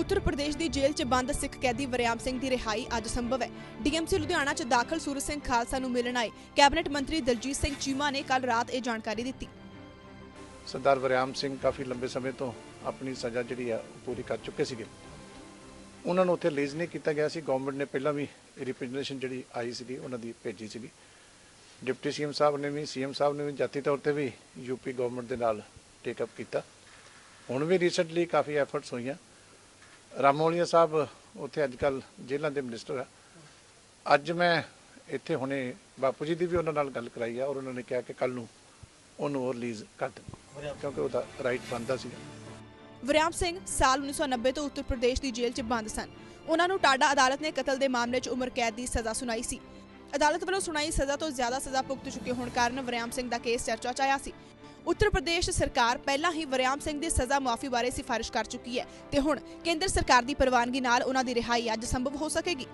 ਉੱਤਰ ਪ੍ਰਦੇਸ਼ ਦੀ ਜੇਲ੍ਹ 'ਚ ਬੰਦ ਸਿੱਖ ਕੈਦੀ ਵਰਿਆਮ ਸਿੰਘ ਦੀ ਰਿਹਾਈ ਅੱਜ ਸੰਭਵ ਹੈ। ਡੀਐਮਸੀ ਲੁਧਿਆਣਾ 'ਚ ਦਾਖਲ ਸੂਰਜ ਸਿੰਘ ਖਾਲਸਾ ਨੂੰ ਮਿਲਣ ਆਏ ਕੈਬਨਿਟ ਮੰਤਰੀ ਦਲਜੀਤ ਸਿੰਘ ਚੀਮਾ ਨੇ ਕੱਲ ਰਾਤ ਇਹ ਜਾਣਕਾਰੀ ਦਿੱਤੀ। ਸਰਦਾਰ ਵਰਿਆਮ ਸਿੰਘ ਕਾਫੀ ਲੰਬੇ ਸਮੇਂ ਤੋਂ ਆਪਣੀ ਸਜ਼ਾ ਜਿਹੜੀ ਆ ਪੂਰੀ ਕਰ ਚੁੱਕੇ ਸੀਗੇ। ਉਹਨਾਂ ਨੂੰ ਉੱਥੇ ਰਿਲੀਜ਼ ਨਹੀਂ ਕੀਤਾ ਗਿਆ ਸੀ। ਗਵਰਨਮੈਂਟ ਨੇ ਪਹਿਲਾਂ ਵੀ ਰਿਪਰੈਜ਼ੈਂਟੇਸ਼ਨ ਜਿਹੜੀ ਆਈ ਸੀਗੀ, ਉਹਨਾਂ ਦੀ ਭੇਜੀ ਸੀਗੀ। ਡਿਪਟੀ ਸੀਐਮ ਸਾਹਿਬ ਨੇ ਵੀ, ਸੀਐਮ ਸਾਹਿਬ ਨੇ ਵੀ, ਜਾਤੀ ਤੌਰ ਤੇ ਵੀ ਯੂਪੀ ਗਵਰਨਮੈਂਟ ਦੇ ਨਾਲ ਟੇਕ ਅਪ ਕੀਤਾ। ਹੁਣ ਵੀ ਰੀਸੈਂਟਲੀ ਕਾਫੀ ਐਫਰਟਸ ਹੋਈਆਂ। ਰਾਮੋਲੀਆ ਸਾਹਿਬ ਉੱਥੇ ਅੱਜ ਕੱਲ ਜੇਲ੍ਹਾਂ ਦੇ ਮਿਨਿਸਟਰ ਆ। ਅੱਜ ਮੈਂ ਇੱਥੇ ਹੁਣੇ ਬਾਪੂ ਜੀ ਦੀ ਵੀ ਉਹਨਾਂ ਨਾਲ ਗੱਲ ਕਰਾਈ ਆ ਔਰ ਉਹਨਾਂ ਨੇ ਕਿਹਾ ਕਿ ਕੱਲ ਨੂੰ ਉਹਨੂੰ ਉਹ ਰਿਲੀਜ਼ ਕਰ ਦੇਣ, ਕਿਉਂਕਿ ਉਹਦਾ ਰਾਈਟ ਬਣਦਾ ਸੀ ਵਰਿਆਮ ਸਿੰਘ ਸਾਲ 1990 ਤੋਂ ਉੱਤਰ ਪ੍ਰਦੇਸ਼ ਦੀ ਜੇਲ੍ਹ 'ਚ ਬੰਦ ਸਨ। ਉਹਨਾਂ ਨੂੰ ਟਾਡਾ ਅਦਾਲਤ ਨੇ ਕਤਲ ਦੇ ਮਾਮਲੇ 'ਚ ਉਮਰ ਕੈਦ ਦੀ ਸਜ਼ਾ ਸੁਣਾਈ ਸੀ। ਅਦਾਲਤ ਵੱਲੋਂ ਸੁਣਾਈ ਸਜ਼ਾ ਤੋਂ ਜ਼ਿਆਦਾ ਸਜ਼ਾ ਭੁਗਤ ਚੁੱਕੇ ਹੋਣ ਕਾਰਨ ਵਰਿਆਮ ਸਿੰਘ ਦਾ ਕੇਸ ਚਰਚਾ 'ਚ ਆਇਆ ਸੀ। ਉੱਤਰ ਪ੍ਰਦੇਸ਼ ਸਰਕਾਰ ਪਹਿਲਾਂ ਹੀ ਵਰਿਆਮ ਸਿੰਘ ਦੀ ਸਜ਼ਾ ਮੁਆਫੀ ਬਾਰੇ ਸਿਫਾਰਿਸ਼ ਕਰ ਚੁੱਕੀ ਹੈ ਤੇ ਹੁਣ ਕੇਂਦਰ ਸਰਕਾਰ ਦੀ ਪ੍ਰਵਾਨਗੀ ਨਾਲ ਉਹਨਾਂ ਦੀ ਰਿਹਾਈ ਅੱਜ ਸੰਭਵ ਹੋ ਸਕੇਗੀ।